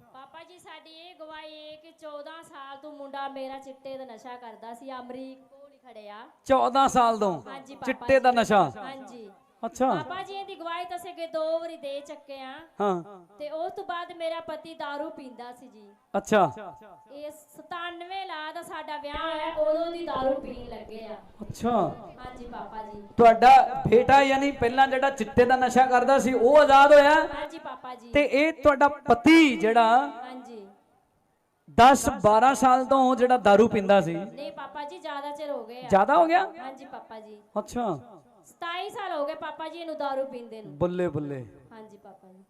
ਪਾਪਾ ਜੀ ਸਾਡੀ ਇਹ ਗਵਾਹੀ ਹੈ ਕਿ 14 ਸਾਲ ਤੋਂ ਮੁੰਡਾ ਮੇਰਾ ਚਿੱਟੇ ਦਾ ਨਸ਼ਾ ਕਰਦਾ ਸੀ ਅਮਰੀਕ ਕੋਲ ਹੀ ਖੜਿਆ। 14 ਸਾਲ ਤੋਂ? ਹਾਂਜੀ ਪਾਪਾ ਚਿੱਟੇ ਦਾ ਨਸ਼ਾ? ਹਾਂਜੀ। ਅੱਛਾ ਪਾਪਾ ਜੀ ਇਹਦੀ ਗਵਾਹੀ ਤਾਂ ਅਸੀਂ ਅੱਗੇ ਦੋ ਵਾਰੀ ਦੇ ਚੱਕੇ ਆ ਹਾਂ ਤੇ ਉਸ ਤੋਂ ਬਾਅਦ ਮੇਰਾ ਪਤੀ दारू ਪੀਂਦਾ ਸੀ ਜੀ ਅੱਛਾ ਇਹ 97 ਲਾ ਦਾ ਸਾਡਾ ਵਿਆਹ ਹੋਇਆ ਉਦੋਂ ਦੀ दारू ਪੀਣ ਲੱਗੇ ਆ ਅੱਛਾ ਹਾਂਜੀ ਪਾਪਾ ਜੀ ਤੁਹਾਡਾ ਬੇਟਾ ਯਾਨੀ ਪਹਿਲਾਂ ਜਿਹੜਾ ਚਿੱਟੇ ਦਾ ਨਸ਼ਾ ਕਰਦਾ ਸੀ ਉਹ ਆਜ਼ਾਦ ਹੋਇਆ ਹਾਂਜੀ ਪਾਪਾ ਜੀ ਤੇ ਇਹ ਤੁਹਾਡਾ ਪਤੀ ਜਿਹੜਾ ਹਾਂਜੀ 10 12 ਸਾਲ ਤੋਂ ਜਿਹੜਾ दारू ਪੀਂਦਾ ਸੀ ਨਹੀਂ ਪਾਪਾ ਜੀ ਜ਼ਿਆਦਾ ਚਿਰ ਹੋ ਗਏ ਆ ਜ਼ਿਆਦਾ ਹੋ ਗਿਆ ਹਾਂਜੀ ਪਾਪਾ ਜੀ ਅੱਛਾ 27 ਸਾਲ ਹੋ ਗਏ ਪਾਪਾ ਜੀ ਇਹਨੂੰ दारू ਪੀਂਦੇ ਨੂੰ। ਬੱਲੇ ਬੱਲੇ। ਹਾਂਜੀ ਪਾਪਾ ਜੀ।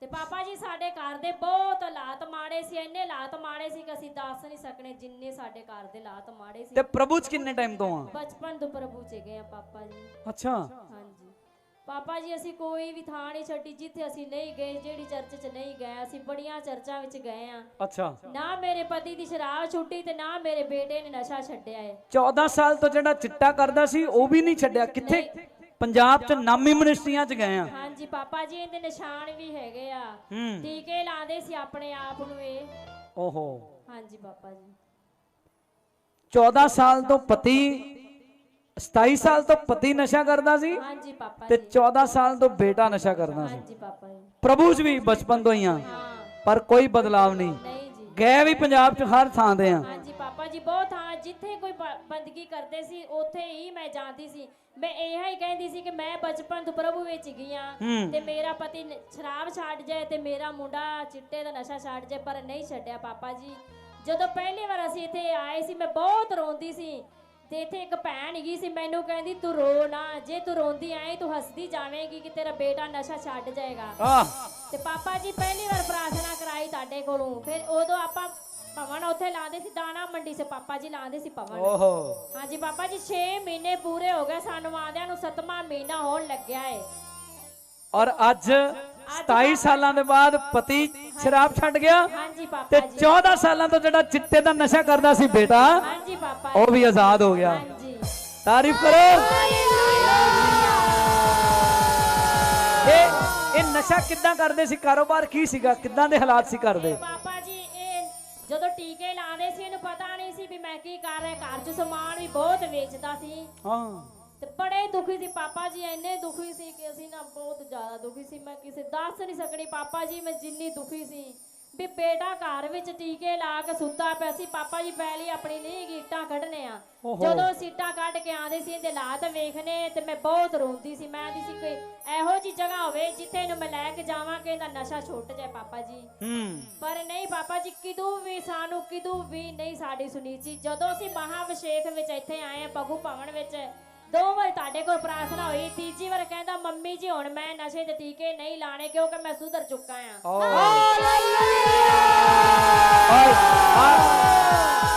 ਤੇ ਪਾਪਾ ਜੀ ਸਾਡੇ ਘਰ ਦੇ ਬਹੁਤ ਹਾਲਾਤ ਮਾੜੇ ਸੀ ਇੰਨੇ ਹਾਲਾਤ ਮਾੜੇ ਸੀ ਕਿ ਅਸੀਂ ਦੱਸ ਨਹੀਂ ਸਕਣੇ ਜਿੰਨੇ ਸਾਡੇ ਘਰ ਦੇ ਹਾਲਾਤ ਮਾੜੇ ਸੀ। ਤੇ ਪ੍ਰਭੂ ਚ ਕਿੰਨੇ ਟਾਈਮ ਤੋਂ ਆ? ਬਚਪਨ ਤੋਂ ਪ੍ਰਭੂ ਚ ਗਏ ਆ ਪਾਪਾ ਜੀ। ਅੱਛਾ। ਪਾਪਾ ਜੀ ਅਸੀਂ ਕੋਈ ਵੀ ਥਾਂ ਨਹੀਂ ਛੱਡੀ ਜਿੱਥੇ ਅਸੀਂ ਨਹੀਂ ਗਏ ਜਿਹੜੀ ਚਰਚ 'ਚ ਨਹੀਂ ਗਏ ਅਸੀਂ ਬੜੀਆਂ ਚਰਚਾਂ ਵਿੱਚ ਗਏ ਆ। ਅੱਛਾ। ਨਾ ਮੇਰੇ ਪਤੀ ਦੀ ਸ਼ਰਾਬ ਛੁੱਟੀ ਤੇ ਨਾ ਮੇਰੇ ਬੇਟੇ ਨੇ ਨਸ਼ਾ ਛੱਡਿਆ ਹੈ 14 ਸਾਲ ਤੋਂ ਜਿਹੜਾ ਚਿੱਟਾ ਕਰਦਾ ਸੀ ਉਹ ਵੀ ਨਹੀਂ ਛੱਡਿਆ। ਕਿੱਥੇ ਪੰਜਾਬ ਚ ਨਾਮੀ ਮਿਨਿਸਟਰੀਆਂ ਚ ਗਏ ਆ। ਹਾਂਜੀ ਪਾਪਾ ਜੀ ਇਹਦੇ ਨਿਸ਼ਾਨ ਵੀ ਹੈਗੇ ਆ। ਟੀਕੇ ਲਾਉਂਦੇ ਸੀ ਆਪਣੇ ਆਪ ਨੂੰ ਇਹ। ਓਹੋ। ਹਾਂਜੀ ਪਾਪਾ ਜੀ। 14 ਸਾਲ ਤੋਂ ਪਤੀ 27 ਸਾਲ ਤੋਂ ਪਤੀ ਨਸ਼ਾ ਕਰਦਾ ਸੀ ਹਾਂਜੀ ਪਾਪਾ ਤੇ ਜੀ। 14 ਸਾਲ ਤੋਂ ਬੇਟਾ ਨਸ਼ਾ ਕਰਦਾ ਸੀ। ਹਾਂਜੀ ਪਾਪਾ ਜੀ। ਪ੍ਰਭੂ ਚ ਵੀ ਬਚਪਨ ਤੋਂ ਹੀ ਆ ਪਰ ਕੋਈ ਬਦਲਾਵ ਨਹੀਂ। ਜੀ। ਗਏ ਵੀ ਪੰਜਾਬ ਚ ਹਰ ਥਾਂ ਦੇ ਆ। ਹਾਂਜੀ ਪਾਪਾ ਜੀ ਬਹੁਤ ਹਾਂ ਜਿੱਥੇ ਕੋਈ ਬ- ਬੰਦਗੀ ਕਰਦੇ ਸੀ ਉੱਥੇ ਹੀ ਮੈਂ ਜਾਂਦੀ ਸੀ। ਮੈਂ ਇਹ ਹੀ ਕਹਿੰਦੀ ਸੀ ਕਿ ਮੈਂ ਬਚਪਨ ਤੋਂ ਪ੍ਰਭੂ ਵਿੱਚ ਗਈ ਹੂੰ। ਤੇ ਮੇਰਾ ਪਤੀ ਸ਼ਰਾਬ ਛੱਡ ਜਾਏ ਤੇ ਮੇਰਾ ਮੁੰਡਾ ਚਿੱਟੇ ਦਾ ਨਸ਼ਾ ਛੱਡ ਜਾਏ ਪਰ ਨਹੀਂ ਛੱਡਿਆ ਪਾਪਾ ਜੀ। ਜਦੋਂ ਪਹਿਲੀ ਵਾਰ ਅਸੀਂ ਇੱਥੇ ਆਏ ਸੀ ਮੈਂ ਬਹੁਤ ਰੋਂਦੀ ਸੀ। ਤੇ ਇੱਥੇ ਇੱਕ ਭੈਣ ਹੈਗੀ ਸੀ ਮੈਨੂੰ ਕਹਿੰਦੀ ਤੂੰ ਰੋ ਨਾ ਜੇ ਤੂੰ ਰੋਂਦੀ ਆਏ ਤੂੰ ਹੱਸਦੀ ਜਾਵੇਂਗੀ ਕਿ ਤੇਰਾ ਬੇਟਾ ਨਸ਼ਾ ਛੱਡ ਜਾਏਗਾ। ਤੇ ਪਾਪਾ ਜੀ ਪਹਿਲੀ ਵਾਰ ਪ੍ਰਾਰਥਨਾ ਕਰਾਈ ਤੁਹਾਡੇ ਕੋਲੋਂ। ਫਿਰ ਉਦੋਂ ਆਪਾਂ ਭਵਨ ਉੱਥੇ ਲਾਉਂਦੇ ਸੀ ਦਾਣਾ ਮੰਡੀ ਸੇ ਪਾਪਾ ਜੀ ਲਾਉਂਦੇ ਸੀ ਭਵਨ। ਓਹੋ। ਹਾਂਜੀ ਪਾਪਾ ਜੀ 6 ਮਹੀਨੇ ਪੂਰੇ ਹੋ ਗਏ ਸਾਨੂੰ ਆਂਦਿਆਂ ਨੂੰ 7ਵਾਂ ਮਹੀਨਾ ਹੋਣ ਲੱਗਿਆ ਏ। ਔਰ ਅੱਜ 27 ਸਾਲਾਂ ਦੇ ਬਾਅਦ ਪਤੀ ਸ਼ਰਾਬ ਛੱਡ ਗਿਆ ਤੇ ਪਾਪਾ ਜੀ। 14 ਸਾਲਾਂ ਤੋਂ ਜਿਹੜਾ ਚਿੱਟੇ ਦਾ ਨਸ਼ਾ ਕਰਦਾ ਸੀ ਬੇਟਾ ਹਾਂਜੀ ਪਾਪਾ ਉਹ ਵੀ ਆਜ਼ਾਦ ਹੋ ਗਿਆ। ਹਾਂਜੀ। ਤਾਰੀਫ ਕਰੋ। ਇਹ ਇਹ ਨਸ਼ਾ ਕਿੱਦਾਂ ਕਰਦੇ ਸੀ? ਕਾਰੋਬਾਰ ਕੀ ਸੀਗਾ? ਕਿੱਦਾਂ ਦੇ ਹਾਲਾਤ ਸੀ ਕਰਦੇ ਪਾਪਾ ਜੀ ਇਹ ਜਦੋਂ ਟੀਕੇ ਲਾਉਂਦੇ ਸੀ ਇਹਨੂੰ ਪਤਾ ਨਹੀਂ ਸੀ ਵੀ ਮੈਂ ਕੀ ਕਰ ਰਿਹਾ। ਘਰ 'ਚ ਸਮਾਨ ਵੀ ਬਹੁਤ ਵੇਚਦਾ ਸੀ। ਹਾਂ। ਤੇ ਬੜੇ ਦੁਖੀ ਸੀ। ਪਾਪਾ ਜੀ ਇੰਨੇ ਦੁਖੀ ਸੀ ਕਿ ਅਸੀਂ ਨਾ ਬਹੁਤ ਜ਼ਿਆਦਾ ਦੁਖੀ ਸੀ। ਮੈਂ ਕਿਸੇ ਦੱਸ ਨਹੀਂ ਸਕਣੀ ਪਾਪਾ ਜੀ ਮੈਂ ਜਿੰਨੀ ਦੁਖੀ ਸੀ ਵੀ ਬੇਟਾ ਘਰ ਵਿੱਚ ਟੀਕੇ ਲਾ ਕੇ ਸੁੱਤਾ ਪਿਆ ਸੀ। ਪਾਪਾ ਜੀ ਪਹਿਲੀ ਆਪਣੀ ਨਹੀਂ ਗੀਟਾਂ ਕੱਢਨੇ ਆ। ਜਦੋਂ ਸੀਟਾਂ ਕੱਢ ਕੇ ਆਉਂਦੇ ਸੀ ਇਹਦੇ ਹਾਲਾਤ ਵੇਖਣੇ ਤੇ ਮੈਂ ਬਹੁਤ ਰੋਂਦੀ ਸੀ। ਮੈਂ ਦੀ ਸੀ ਕੋਈ ਇਹੋ ਜੀ ਜਗ੍ਹਾ ਹੋਵੇ ਜਿੱਥੇ ਇਹਨੂੰ ਮੈਂ ਲੈ ਕੇ ਜਾਵਾਂ ਕਿ ਇਹਦਾ ਨਸ਼ਾ ਛੁੱਟ ਜਾਏ ਪਾਪਾ ਜੀ। ਪਰ ਨਹੀਂ ਪਾਪਾ ਜੀ ਕਿਦੋਂ ਵੀ ਸਾਨੂੰ ਕਿਦੋਂ ਵੀ ਨਹੀਂ ਸਾਡੀ ਸੁਣੀ ਸੀ ਜਦੋਂ ਅਸੀਂ ਮਹਾਵਿਸ਼ੇਖ ਵਿੱਚ ਇੱਥੇ ਆਏ ਆ ਪਗੂ ਭਵਨ ਵਿੱਚ ਦੋ ਵਾਰ ਤੁਹਾਡੇ ਕੋਲ ਪ੍ਰਾਰਥਨਾ ਹੋਈ ਤੀਜੀ ਵਾਰ ਕਹਿੰਦਾ ਮੰਮੀ ਜੀ ਹੁਣ ਮੈਂ ਨਸ਼ੇ ਦੇ ਟੀਕੇ ਨਹੀਂ ਲਾਣੇ ਕਿਉਂਕਿ ਮੈਂ ਸੁਧਰ ਚੁੱਕਾ ਆ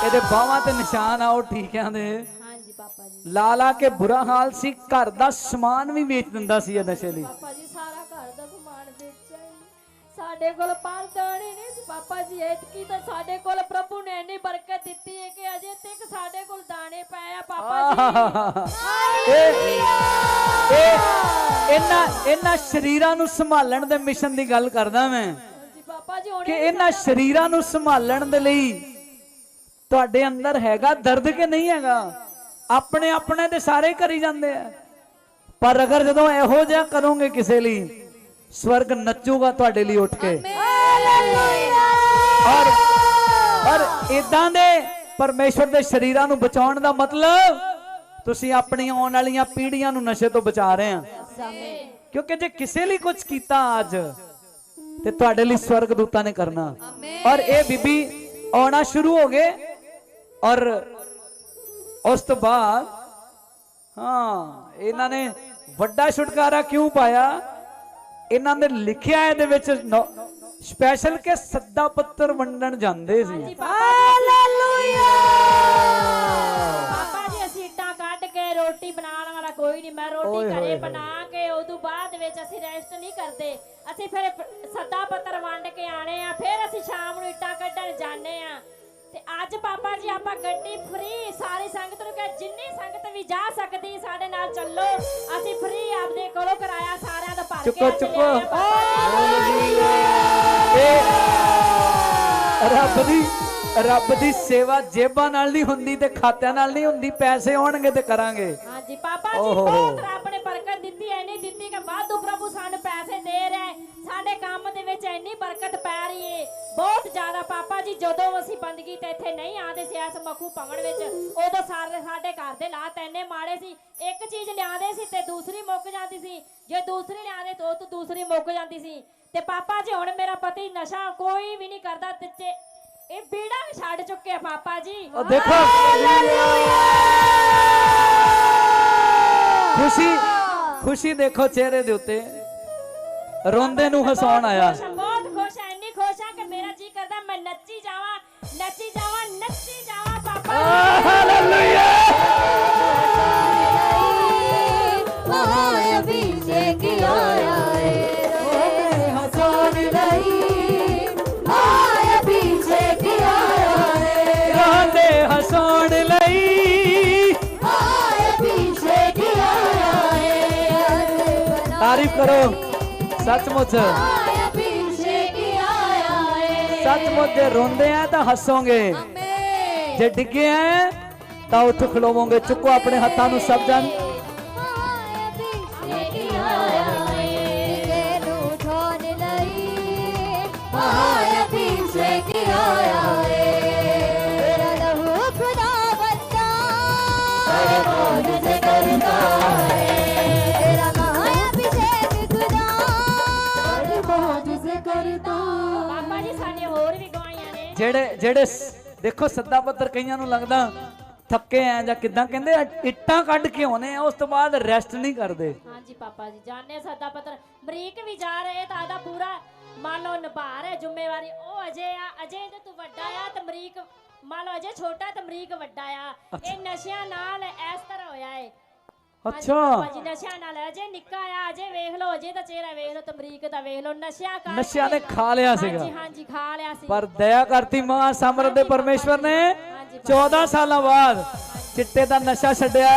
ਇਹਦੇ ਬਾਹਾਂ ਤੇ ਨਿਸ਼ਾਨ ਆ ਉਹ ਠੀਕਿਆਂ ਦੇ। ਹਾਂਜੀ ਪਾਪਾ ਜੀ। ਲਾ ਲਾ ਕੇ ਬੁਰਾ ਹਾਲ ਸੀ ਘਰ ਦਾ ਸਮਾਨ ਵੀ ਵੇਚ ਦਿੰਦਾ ਸੀ ਇਹ ਨਸ਼ੇ ਲਈ। ਪਾਪਾ ਜੀ ਸਾਰਾ ਘਰ ਦਾ ਸਮਾਨ ਵੇਚਿਆ ਹੀ। ਸਾਡੇ ਕੋਲ ਪੰਜ ਦਾਣੇ ਨਹੀਂ ਸੀ। ਪਾਪਾ ਜੀ ਐਤਕੀ ਤਾਂ ਸਾਡੇ ਕੋਲ ਪ੍ਰਭੂ ਨੇ ਇੰਨੀ ਬਰਕਤ ਦਿੱਤੀ ਹੈ ਕਿ ਅਜੇ ਤੱਕ ਸਾਡੇ ਕੋਲ ਦਾਣੇ ਪਏ ਆ ਪਾਪਾ ਜੀ। ਇਹ ਇਹ ਇਹਨਾਂ ਇਹਨਾਂ ਸ਼ਰੀਰਾਂ ਨੂੰ ਸੰਭਾਲਣ ਦੇ ਮਿਸ਼ਨ ਦੀ ਗੱਲ ਕਰਦਾ ਮੈਂ। ਕਿ ਇਹਨਾਂ ਸ਼ਰੀਰਾਂ ਨੂੰ ਸੰਭਾਲਣ ਦੇ ਲਈ ਤੁਹਾਡੇ ਅੰਦਰ ਹੈਗਾ ਦਰਦ ਕਿ ਨਹੀਂ ਹੈਗਾ? ਆਪਣੇ ਆਪਣੇ ਤੇ ਸਾਰੇ ਕਰੀ ਜਾਂਦੇ ਆ। ਪਰ ਅਗਰ ਜਦੋਂ ਇਹੋ ਜਿਹਾ ਕਰੋਗੇ ਕਿਸੇ ਲਈ ਸਵਰਗ ਨੱਚੂਗਾ ਤੁਹਾਡੇ ਲਈ ਉੱਠ ਕੇ। ਔਰ ਔਰ ਇਦਾਂ ਦੇ ਪਰਮੇਸ਼ਵਰ ਦੇ ਸ਼ਰੀਰਾਂ ਨੂੰ ਬਚਾਉਣ ਦਾ ਮਤਲਬ ਤੁਸੀਂ ਆਪਣੀਆਂ ਆਉਣ ਵਾਲੀਆਂ ਪੀੜ੍ਹੀਆਂ ਨੂੰ ਨਸ਼ੇ ਤੋਂ ਬਚਾ ਰਹੇ ਆ। ਕਿਉਂਕਿ ਜੇ ਕਿਸੇ ਲਈ ਕੁਝ ਕੀਤਾ ਅੱਜ, ਤੇ ਤੁਹਾਡੇ ਲਈ ਸਵਰਗ ਦੂਤਾਂ ਨੇ ਕਰਨਾ। ਔਰ ਇਹ ਬੀਬੀ ਆਉਣਾ ਸ਼ੁਰੂ ਹੋ ਗਏ, ਔਰ ਉਸ ਤੋਂ ਬਾਅਦ, ਹਾਂ, ਇਹਨਾਂ ਨੇ ਵੱਡਾ ਛੁਟਕਾਰਾ ਕਿਉਂ ਪਾਇਆ? ਇਹਨਾਂ ਨੇ ਲਿਖਿਆ ਇਹਦੇ ਵਿੱਚ ਸਪੈਸ਼ਲ ਕੇ ਸੱਦਾ ਪੱਤਰ ਵੰਡਣ ਜਾਂਦੇ ਸੀ। ਰੋਟੀ ਘਰੇ ਬਣਾ ਕੇ ਉਦੋਂ ਬਾਅਦ ਵਿੱਚ ਅਸੀਂ ਰੈਸਟ ਨਹੀਂ ਕਰਦੇ। ਅਸੀਂ ਫਿਰ ਸੱਦਾ ਪੱਤਰ ਵੰਡ ਕੇ ਆਣੇ ਆ ਫਿਰ ਅਸੀਂ ਸ਼ਾਮ ਨੂੰ ਇੱਟਾਂ ਕੱਢਣ ਜਾਂਦੇ ਆ। ਤੇ ਅੱਜ ਪਾਪਾ ਜੀ ਆਪਾਂ ਗੱਡੀ ਫ੍ਰੀ ਸਾਰੀ ਸੰਗਤ ਨੂੰ ਕਹੇ ਜਿੰਨੀ ਸੰਗਤ ਵੀ ਜਾ ਸਕਦੀ ਸਾਡੇ ਨਾਲ ਚੱਲੋ। ਅਸੀਂ ਫ੍ਰੀ ਆਪਦੇ ਕੋਲੋਂ ਕਰਾਇਆ ਸਾਰਿਆਂ ਦਾ ਭਰ ਕੇ ਚੁੱਕੋ। ਇਹ ਰੱਬ ਦੀ ਰੱਬ ਦੀ ਸੇਵਾ ਜੇਬਾਂ ਨਾਲ ਨਹੀਂ ਹੁੰਦੀ ਤੇ ਖਾਤਿਆਂ ਨਾਲ ਨਹੀਂ ਹੁੰਦੀ ਪੈਸੇ ਆਉਣਗੇ ਤੇ ਕਰਾਂਗੇ। ਹਾਂਜੀ ਪਾਪਾ ਜੀ ਓਹੋ। ਬਹੁਤ ਰੱਬ ਨੇ ਬਰਕਤ ਦਿੱਤੀ ਐ ਨਹੀਂ ਦਿੱਤੀ ਕਿ ਵਾਧੂ ਪ੍ਰਭੂ ਸਾਨੂੰ ਪੈਸੇ ਦੇ ਰਿਹਾ। ਹੈ। ਸਾਡੇ ਕੰਮ ਦੇ ਵਿੱਚ ਇੰਨੀ ਬਰਕਤ ਪੈ ਰਹੀ ਏ। ਬਹੁਤ ਜ਼ਿਆਦਾ ਪਾਪਾ ਜੀ ਜਦੋਂ ਅਸੀਂ ਬੰਦਗੀ ਤੇ ਇੱਥੇ ਨਹੀਂ ਆਉਂਦੇ ਸੀ ਇਸ ਮਖੂ ਭਵਨ ਵਿੱਚ ਉਦੋਂ ਸਾਰੇ ਸਾਡੇ ਘਰ ਦੇ ਲਾਤ ਇੰਨੇ ਮਾੜੇ ਸੀ। ਇੱਕ ਚੀਜ਼ ਲਿਆਉਂਦੇ ਸੀ ਤੇ ਦੂਸਰੀ ਮੁੱਕ ਜਾਂਦੀ ਸੀ। ਜੇ ਦੂਸਰੀ ਲਿਆਉਂਦੇ ਤਾਂ ਉਹ ਤੋਂ ਦੂਸਰੀ ਮੁੱਕ ਜਾਂਦੀ ਸੀ। ਤੇ ਪਾਪਾ ਜੀ ਹੁਣ ਮੇਰਾ ਪਤੀ ਨਸ਼ਾ ਕੋਈ ਵੀ ਨਹੀਂ ਕਰਦਾ ਤੇ ਤੇ ਇਹ ਬੀੜਾ ਵੀ ਛੱਡ ਚੁੱਕੇ ਆ ਪਾਪਾ ਜੀ। ਉਹ ਦੇਖੋ। ਖੁਸ਼ੀ ਖੁਸ਼ੀ ਦੇਖੋ ਚਿਹਰੇ ਦੇ ਉੱਤੇ। ਰੋਂਦੇ ਨੂੰ ਹਸਾਉਣ ਆਇਆ। ਕਰੋ। ਸੱਚਮੁੱਚ। ਸੱਚਮੁੱਚ ਜੇ ਰੋਂਦੇ ਆ ਤਾਂ ਹੱਸੋਗੇ। ਜੇ ਡਿੱਗੇ ਆ ਤਾਂ ਉੱਠ ਖਲੋਵੋਗੇ। ਚੁੱਕੋ ਆਪਣੇ ਹੱਥਾਂ ਨੂੰ ਸਭ ਹੋਰ ਵੀ ਗਵਾਈਆਂ ਨੇ। ਜਿਹੜੇ ਜਿਹੜੇ ਦੇਖੋ ਸੱਦਾ ਪੱਤਰ ਕਈਆਂ ਨੂੰ ਲੱਗਦਾ ਥੱਕੇ ਆ ਜਾਂ ਕਿਦਾਂ ਕਹਿੰਦੇ ਆ, ਇੱਟਾਂ ਕੱਢ ਕੇ ਆਉਨੇ ਆ ਉਸ ਤੋਂ ਬਾਅਦ ਰੈਸਟ ਨਹੀਂ ਕਰਦੇ। ਹਾਂਜੀ ਪਾਪਾ ਜੀ ਜਾਣੇ ਸਦਾ ਪੱਤਰ। ਅਮਰੀਕ ਵੀ ਜਾ ਰਹੇ ਤਾਂ ਆਦਾ ਪੂਰਾ ਮੰਨ ਲਓ ਨਿਭਾ ਰਿਹਾ ਜ਼ਿੰਮੇਵਾਰੀ ਉਹ ਅਜੇ ਆ ਅਜੇ ਤੇ ਤੂੰ ਵੱਡਾ ਆ ਤੇ ਅਮਰੀਕ ਮੰਨ ਲਓ ਅਜੇ ਛੋਟਾ ਤੇ ਅਮਰੀਕ ਵੱਡਾ ਆ। ਇਹ ਨਸ਼ਿਆਂ ਨਾਲ ਇਸ ਤਰ੍ਹਾਂ ਹੋਇਆ ਏ। ਅੱਛਾ। ਪਾਪਾ ਜੀ ਨਸ਼ਿਆਂ ਨਾਲ ਅਜੇ ਨਿੱਕਾ ਆ ਅਜੇ ਵੇਖ ਲਓ ਅਜੇ ਦਾ ਚਿਹਰਾ ਵੇਖ ਲਓ ਤੇ ਅਮਰੀਕ ਦਾ ਵੇਖ ਲਓ ਨਸ਼ਿਆਂ ਕਰਕੇ ਨਸ਼ਿਆਂ ਨੇ ਖਾ ਲਿਆ ਸੀਗਾ। ਹਾਂਜੀ ਹਾਂਜੀ ਖਾ ਲਿਆ ਸੀ। ਪਰ ਦਇਆ ਕਰਤੀ ਮਾਂ ਸਮਰਥ ਦੇ ਪਰਮੇਸ਼ਵਰ ਨੇ। ਹਾਂਜੀ 14 ਸਾਲਾਂ ਬਾਅਦ ਚਿੱਟੇ ਦਾ ਨਸ਼ਾ ਛੱਡਿਆ।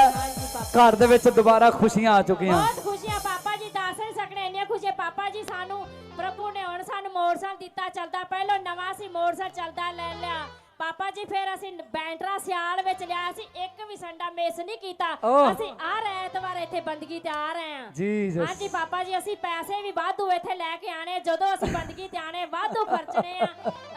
ਘਰ ਦੇ ਵਿੱਚ ਦੁਬਾਰਾ ਖੁਸ਼ੀਆਂ ਆ ਚੁੱਕੀਆਂ। ਬਹੁਤ ਖੁਸ਼ੀਆਂ ਪਾਪਾ ਜੀ ਦੱਸ ਨਹੀਂ ਸਕਣੇ ਇੰਨੀਆਂ ਖੁਸ਼ੀਆਂ। ਪਾਪਾ ਜੀ ਸਾਨੂੰ ਪ੍ਰਭੂ ਨੇ ਹੁਣ ਸਾਨੂੰ ਮੋਟਰਸਾਈਕਲ ਦਿੱਤਾ ਚੱਲਦਾ। ਪਹਿਲਾਂ ਨਵਾਂ ਸੀ ਮੋਟਰਸਾਈਕਲ ਚੱਲਦਾ ਲੈ ਲਿਆ। ਪਾਪਾ ਜੀ ਫਿਰ ਅਸੀਂ ਬੈਂਟਰਾ ਸਿਆਲ ਵਿੱਚ ਲਿਆ ਸੀ। ਇੱਕ ਵੀ ਸੰਡਾ ਮਿਸ ਨਹੀਂ ਕੀਤਾ। ਓਹ। ਅਸੀਂ ਆ ਰਹੇ ਐਤਵਾਰ ਇੱਥੇ ਬੰਦਗੀ ਤੇ ਆ ਰਹੇ ਹਾਂ। ਜੀਸਸ। ਹਾਂਜੀ ਪਾਪਾ ਜੀ ਅਸੀਂ ਪੈਸੇ ਵੀ ਵਾਧੂ ਇੱਥੇ ਲੈ ਕੇ ਆਣੇ ਜਦੋਂ ਅਸੀਂ ਬੰਦਗੀ ਤੇ ਆਣੇ ਵਾਧੂ ਖਰਚਣੇ ਆ।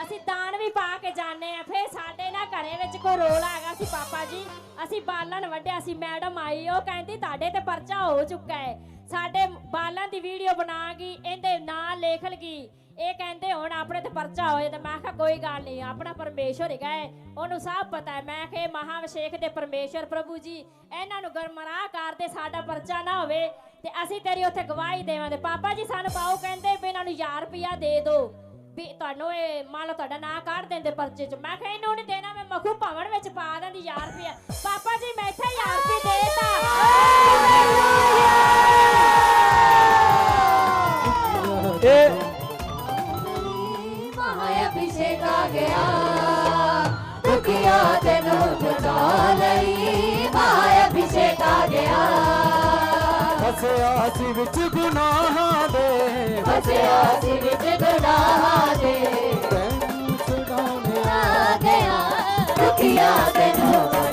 ਅਸੀਂ ਦਾਨ ਵੀ ਪਾ ਕੇ ਜਾਣੇ ਆ ਫਿਰ ਸਾਡੇ ਨਾ ਘਰੇ ਵਿੱਚ ਕੋਈ ਰੋਲ ਹੈਗਾ ਸੀ ਪਾਪਾ ਜੀ। ਅਸੀਂ ਬਾਲਣ ਵੱਢਿਆ ਸੀ। ਮੈਡਮ ਆਈ ਉਹ ਕਹਿੰਦੀ ਤੁਹਾਡੇ ਤੇ ਪਰਚਾ ਹੋ ਚੁੱਕਾ ਹੈ। ਸਾਡੇ ਬਾਲਾਂ ਦੀ ਵੀਡੀਓ ਬਣਾ ਗਈ ਇਹਦੇ ਨਾਂ ਲਿਖ ਲਗੀ ਇਹ ਕਹਿੰਦੇ ਹੁਣ ਆਪਣੇ ਤੇ ਪਰਚਾ ਹੋਏ ਤੇ ਮੈਂ ਕਿਹਾ ਕੋਈ ਗੱਲ ਨਹੀਂ, ਆਪਣਾ ਪਰਮੇਸ਼ਵਰ ਹੈਗਾ ਹੈ ਉਹਨੂੰ ਸਭ ਪਤਾ ਹੈ ਮੈਂ ਕਿਹਾ ਇਹ ਮਹਾਵਿਸ਼ੇਕ ਦੇ ਪਰਮੇਸ਼ਵਰ ਪ੍ਰਭੂ ਜੀ, ਇਹਨਾਂ ਨੂੰ ਗਰਮਰਾਹ ਕਰਦੇ ਸਾਡਾ ਪਰਚਾ ਨਾ ਹੋਵੇ ਤੇ ਅਸੀਂ ਤੇਰੀ ਉੱਥੇ ਗਵਾਹੀ ਦੇਵਾਂਗੇ। ਪਾਪਾ ਜੀ ਸਾਨੂੰ ਪਾਓ ਕਹਿੰਦੇ ਵੀ ਇਹਨਾਂ ਨੂੰ 1000 ਰੁਪਇਆ ਦੇ ਦਿਓ ਵੀ ਤੁਹਾਨੂੰ ਇਹ ਮੰਨ ਲਓ ਤੁਹਾਡਾ ਨਾਂ ਕੱਢ ਦਿੰਦੇ ਪਰਚੇ 'ਚ। ਮੈਂ ਕਿਹਾ ਇਹਨੂੰ ਨਹੀਂ ਦੇਣਾ, ਮੈਂ ਮਖੂ ਭਵਨ ਵਿੱਚ ਪਾ ਦਿੰਦੀ 1000 ਰੁਪਇਆ। ਪਾਪਾ ਜੀ, ਮੈਂ ਇੱਥੇ 1000 ਰੁਪਏ ਦੇਤਾ। ਇਹ ਦਿੱਤਾ ਗਿਆ ਦੁਖੀਆਂ ਤੈਨੂੰ ਬਚਾ ਲਈ ਮਾਇਆ ਅਭਿਸ਼ੇਕਾ ਗਿਆ। ਫਸਿਆ ਸੀ ਵਿੱਚ ਗੁਨਾਹਾਂ ਦੇ। ਫਸਿਆ ਸੀ ਵਿੱਚ ਗੁਨਾਹਾਂ ਦੇ। ਤੈਨੂੰ ਛੁਡਾਉਣਾ ਗਿਆ। ਦੁਖੀਆਂ ਤੈਨੂੰ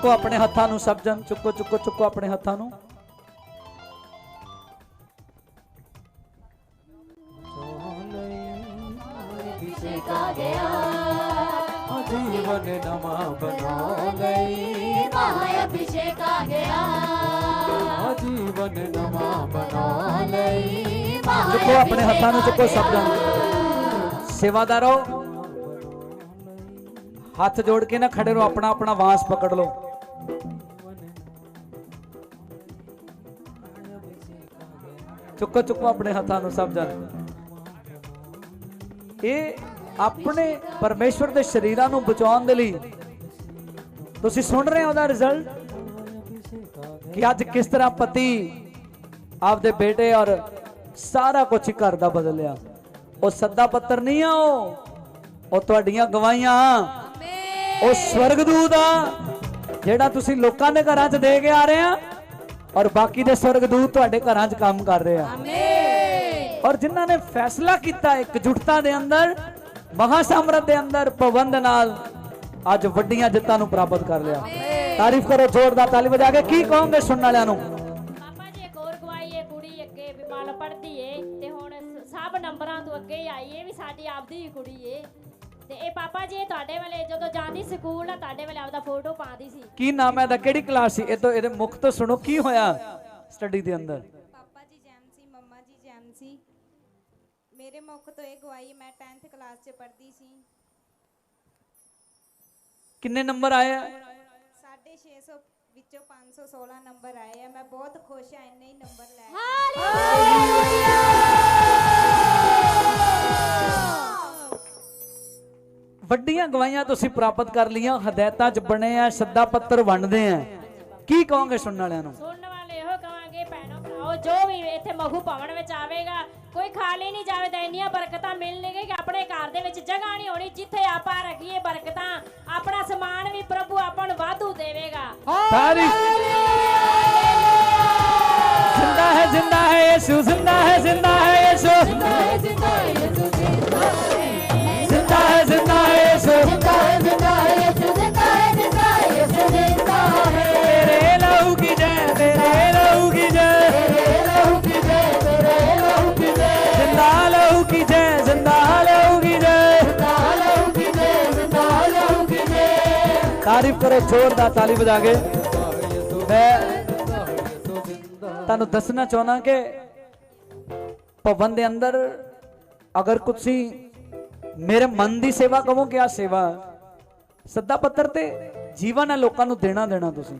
ਚੁੱਕੋ ਆਪਣੇ ਹੱਥਾਂ ਨੂੰ ਸਭ ਜਨ ਚੁੱਕੋ ਚੁੱਕੋ ਚੁੱਕੋ ਆਪਣੇ ਹੱਥਾਂ ਨੂੰ। ਚੁੱਕੋ ਆਪਣੇ ਹੱਥਾਂ ਨੂੰ, ਚੁੱਕੋ ਸਭ ਜਾਣ ਸੇਵਾਦਾਰੋ, ਹੱਥ ਜੋੜ ਕੇ ਨਾ ਖੜੇ ਰਹੋ ਆਪਣਾ ਆਪਣਾ ਵਾਸ ਪਕੜ ਲਓ। ਚੁੱਕੋ ਚੁੱਕੋ ਆਪਣੇ ਹੱਥਾਂ ਨੂੰ ਸਭ ਜਨ। ਇਹ ਆਪਣੇ ਪਰਮੇਸ਼ਵਰ ਦੇ ਸ਼ਰੀਰਾਂ ਨੂੰ ਬਚਾਉਣ ਦੇ ਲਈ। ਤੁਸੀਂ ਸੁਣ ਰਹੇ ਹੋ ਉਹਦਾ ਰਿਜ਼ਲਟ ਕਿ ਅੱਜ ਕਿਸ ਤਰ੍ਹਾਂ ਪਤੀ ਆਪਦੇ ਬੇਟੇ ਔਰ ਸਾਰਾ ਕੁਝ ਘਰ ਦਾ ਬਦਲਿਆ ਉਹ ਸੱਦਾ ਪੱਤਰ ਨਹੀਂ ਆ ਉਹ। ਉਹ ਤੁਹਾਡੀਆਂ ਗਵਾਹੀਆਂ। ਉਹ ਸਵਰਗਦੂਤ ਆ। ਜਿਹੜਾ ਤੁਸੀਂ ਲੋਕਾਂ ਦੇ ਘਰਾਂ 'ਚ ਦੇ ਕੇ ਆ ਰਹੇ ਆ ਔਰ ਬਾਕੀ ਦੇ ਸਵਰਗਦੂਤ ਤੁਹਾਡੇ ਘਰਾਂ 'ਚ ਕੰਮ ਕਰ ਰਹੇ ਆ। ਔਰ ਜਿਨ੍ਹਾਂ ਨੇ ਫੈਸਲਾ ਕੀਤਾ ਇਕਜੁੱਟਤਾ ਦੇ ਅੰਦਰ ਮਹਾ ਸਮਰੱਥ ਦੇ ਅੰਦਰ ਪਵੰਦ ਨਾਲ ਅੱਜ ਵੱਡੀਆਂ ਜਿੱਤਾਂ ਨੂੰ ਪ੍ਰਾਪਤ ਕਰ ਲਿਆ। ਤਾਰੀਫ ਕਰੋ ਜ਼ੋਰਦਾਰ ਤਾਲੀ ਵਜਾ ਕੇ ਕੀ ਕਹੋਗੇ ਸੁਣਨ ਵਾਲਿਆਂ ਨੂੰ? ਪਾਪਾ ਜੀ ਇੱਕ ਹੋਰ ਗਵਾਈ ਹੈ ਕੁੜੀ ਅੱਗੇ ਵੀ ਮੰਨ ਲਓ ਪੜ੍ਹਦੀ ਏ ਤੇ ਹੁਣ ਸਭ ਨੰਬਰਾਂ ਤੋਂ ਅੱਗੇ ਆਈ ਏ ਵੀ ਸਾਡੀ ਆਪਦੀ ਹੀ ਕੁੜੀ ਏ। ਤੇ ਇਹ ਪਾਪਾ ਜੀ ਤੁਹਾਡੇ ਵੇਲੇ ਜਦੋਂ ਜਾਂਦੀ ਸਕੂਲ ਨਾ ਤੁਹਾਡੇ ਵੇਲੇ ਆਪਦਾ ਫੋਟੋ ਪਾਉਂਦੀ ਸੀ। ਕੀ ਨਾਮ ਹੈ ਦਾ ਕਿਹੜੀ ਕਲਾਸ ਸੀ? ਇਹ ਤੋਂ ਇਹਦੇ ਮੁਖ ਤੋਂ ਸੁਣੋ ਕੀ ਹੋਇਆ ਸਟੱਡੀ ਦੇ ਅੰਦਰ? ਪਾਪਾ ਜੀ ਜੈਮ ਸੀ ਮੰਮਾ ਜੀ ਜੈਮ ਸੀ। ਮੇਰੇ ਮੁੱਖ ਤੋਂ ਇਹ ਗਵਾਈ ਮੈਂ 10th ਕਲਾਸ 'ਚ ਪੜ੍ਹਦੀ ਸੀ। ਕਿੰਨੇ ਨੰਬਰ ਆਏ ਆ? 650 ਵਿੱਚੋਂ 516 ਨੰਬਰ ਆਏ ਆ। ਮੈਂ ਬਹੁਤ ਖੁਸ਼ ਆ ਇੰਨੇ ਹੀ ਨੰਬਰ ਲੈ ਕੇ। ਵੱਡੀਆਂ ਗਵਾਈਆਂ ਤੁਸੀਂ ਪ੍ਰਾਪਤ ਕਰ ਲੀਆਂ ਹਦਾਇਤਾਂ 'ਚ ਬਣੇ ਆ ਸੱਦਾ ਪੱਤਰ ਵੰਡਦੇ ਆ। ਕੀ ਕਹੋਗੇ ਸੁਣਨ ਵਾਲਿਆਂ ਨੂੰ? ਸੁਣਨ ਵਾਲੇ ਇਹੋ ਕਵਾਂਗੇ ਭੈਣੋ ਭਰਾਓ ਜੋ ਵੀ ਇੱਥੇ ਮਹੂ ਭਵਨ ਵਿੱਚ ਆਵੇਗਾ ਕੋਈ ਖਾਲੀ ਨਹੀਂ ਜਾਵੇਗਾ ਇੰਨੀਆਂ ਬਰਕਤਾਂ ਮਿਲਣਗੀਆਂ ਕਿ ਆਪਣੇ ਘਰ ਦੇ ਵਿੱਚ ਜਗ੍ਹਾ ਨਹੀਂ ਹੋਣੀ ਜਿੱਥੇ ਆਪਾਂ ਰੱਖੀਏ ਬਰਕਤਾਂ ਆਪਣਾ ਸਮਾਨ ਵੀ ਪ੍ਰਭੂ ਆਪਾਂ ਨੂੰ ਵਾਧੂ ਦੇਵੇਗਾ। ਤਾਰੀਫ ਤਾਰੀਫ ਕਰੋ ਜ਼ੋਰਦਾਰ ਤਾਲੀ ਵਜਾ ਕੇ ਮੈਂ ਤੁਹਾਨੂੰ ਦੱਸਣਾ ਚਾਹਣਾ ਕਿ ਭਵਨ ਦੇ ਅੰਦਰ ਅਗਰ ਤੁਸੀਂ ਮੇਰੇ ਮਨ ਦੀ ਸੇਵਾ ਕਹੋ ਕਿ ਆ ਸੇਵਾ ਸੱਦਾ ਪੱਤਰ ਤੇ ਜੀਵਨ ਹੈ ਲੋਕਾਂ ਨੂੰ ਦੇਣਾ ਦੇਣਾ ਤੁਸੀਂ।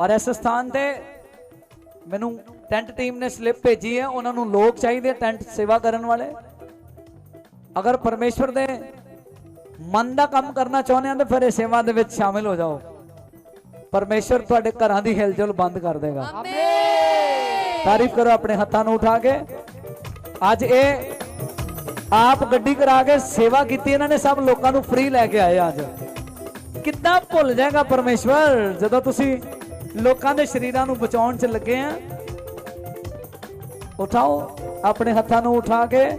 ਔਰ ਇਸ ਸਥਾਨ ਤੇ ਮੈਨੂੰ ਟੈਂਟ ਟੀਮ ਨੇ ਸਲਿੱਪ ਭੇਜੀ ਹੈ, ਉਹਨਾਂ ਨੂੰ ਲੋਕ ਚਾਹੀਦੇ ਟੈਂਟ ਸੇਵਾ ਕਰਨ ਵਾਲੇ। ਅਗਰ ਪਰਮੇਸ਼ਵਰ ਦੇ ਮਨ ਦਾ ਕੰਮ ਕਰਨਾ ਚਾਹੁੰਦੇ ਆ ਤਾਂ ਫਿਰ ਇਹ ਸੇਵਾ ਦੇ ਵਿੱਚ ਸ਼ਾਮਿਲ ਹੋ ਜਾਓ। ਪਰਮੇਸ਼ਵਰ ਤੁਹਾਡੇ ਘਰਾਂ ਦੀ ਹਿਲਜੁਲ ਬੰਦ ਕਰ ਦੇਗਾ। ਤਾਰੀਫ ਕਰੋ ਆਪਣੇ ਹੱਥਾਂ ਨੂੰ ਉਠਾ ਕੇ। ਅੱਜ ਇਹ ਆਪ ਗੱਡੀ ਕਰਾ ਕੇ ਸੇਵਾ ਕੀਤੀ ਇਹਨਾਂ ਨੇ ਸਭ ਲੋਕਾਂ ਨੂੰ ਫ੍ਰੀ ਲੈ ਕੇ ਆਏ ਅੱਜ। ਕਿੱਦਾਂ ਭੁੱਲ ਜਾਏਗਾ ਪਰਮੇਸ਼ਵਰ? ਜਦੋਂ ਤੁਸੀਂ ਲੋਕਾਂ ਦੇ ਸ਼ਰੀਰਾਂ ਨੂੰ ਬਚਾਉਣ 'ਚ ਲੱਗੇ ਆ ਉਠਾਓ ਆਪਣੇ ਹੱਥਾਂ ਨੂੰ ਉਠਾ ਕੇ।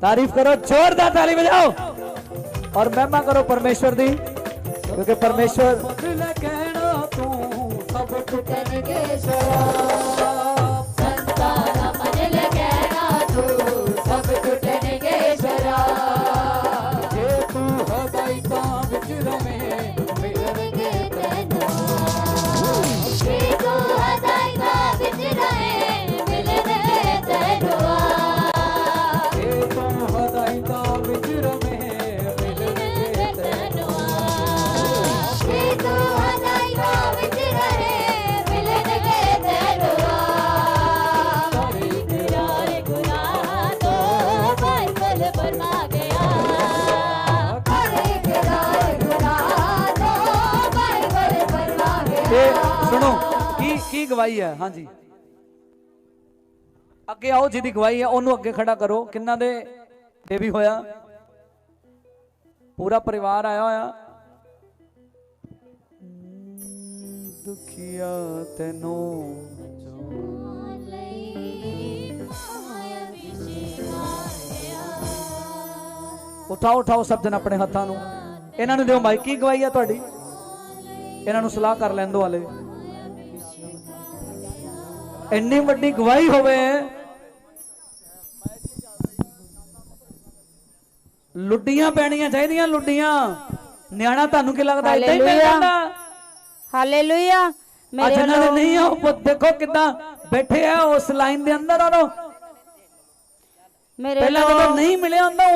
ਤਾਰੀਫ ਕਰੋ ਜ਼ੋਰਦਾਰ ਤਾਲੀ ਵਜਾਓ। ਔਰ ਮਹਿਮਾ ਕਰੋ ਪਰਮੇਸ਼ਵਰ ਦੀ ਕਿਉਂਕਿ ਪਰਮੇਸ਼ਵਰ ਕਹਿਣਾ ਤੂੰ ਸਭ ਕੁ ਕਨਕੇਸ਼ਰਾ ਤੇ ਸੁਣੋ, ਕੀ ਕੀ ਗਵਾਹੀ ਹੈ? ਹਾਂਜੀ। ਅੱਗੇ ਆਓ, ਜਿਹਦੀ ਗਵਾਹੀ ਹੈ, ਉਹਨੂੰ ਅੱਗੇ ਖੜਾ ਕਰੋ। ਕਿੰਨਾ ਦੇ ਬੇਬੀ ਹੋਇਆ? ਪੂਰਾ ਪਰਿਵਾਰ ਆਇਆ ਹੋਇਆ? ਦੁਖੀਆ ਤੈਨੂੰ ਉਠਾਓ ਉਠਾਓ ਸਭ ਜਨ ਆਪਣੇ ਹੱਥਾਂ ਨੂੰ। ਇਹਨਾਂ ਨੂੰ ਦਿਓ ਮਾਈਕ। ਕੀ ਗਵਾਹੀ ਹੈ ਤੁਹਾਡੀ? ਇਹਨਾਂ ਨੂੰ ਸਲਾਹ ਕਰ ਲੈਣ ਹਲੇ ਇੰਨੀ ਵੱਡੀ ਗਵਾਹੀ ਹੋਵੇ। ਲੁੱਡੀਆਂ ਪੈਣੀਆਂ ਚਾਹੀਦੀਆਂ ਲੁੱਡੀਆਂ। ਨਿਆਣਾ ਤੁਹਾਨੂੰ ਕੀ ਲੱਗਦਾ ਇਦਾਂ ਹੀ ਮਿਲ। ਜਾਂਦਾ? ਹਾਲੇਲੂਇਆ। ਅੱਜ ਮੇਰੇ ਦੇ ਵੱਲੋਂ ਨਹੀਂ ਆ ਉਹ ਦੇਖੋ ਕਿਦਾਂ ਬੈਠੇ ਆ ਉਸ ਲਾਈਨ ਦੇ ਅੰਦਰ ਉਹਨੂੰ ਮੇਰੇ ਪਹਿਲਾਂ ਜਦੋਂ ਨਹੀਂ ਮਿਲਿਆ ਹੁੰਦਾ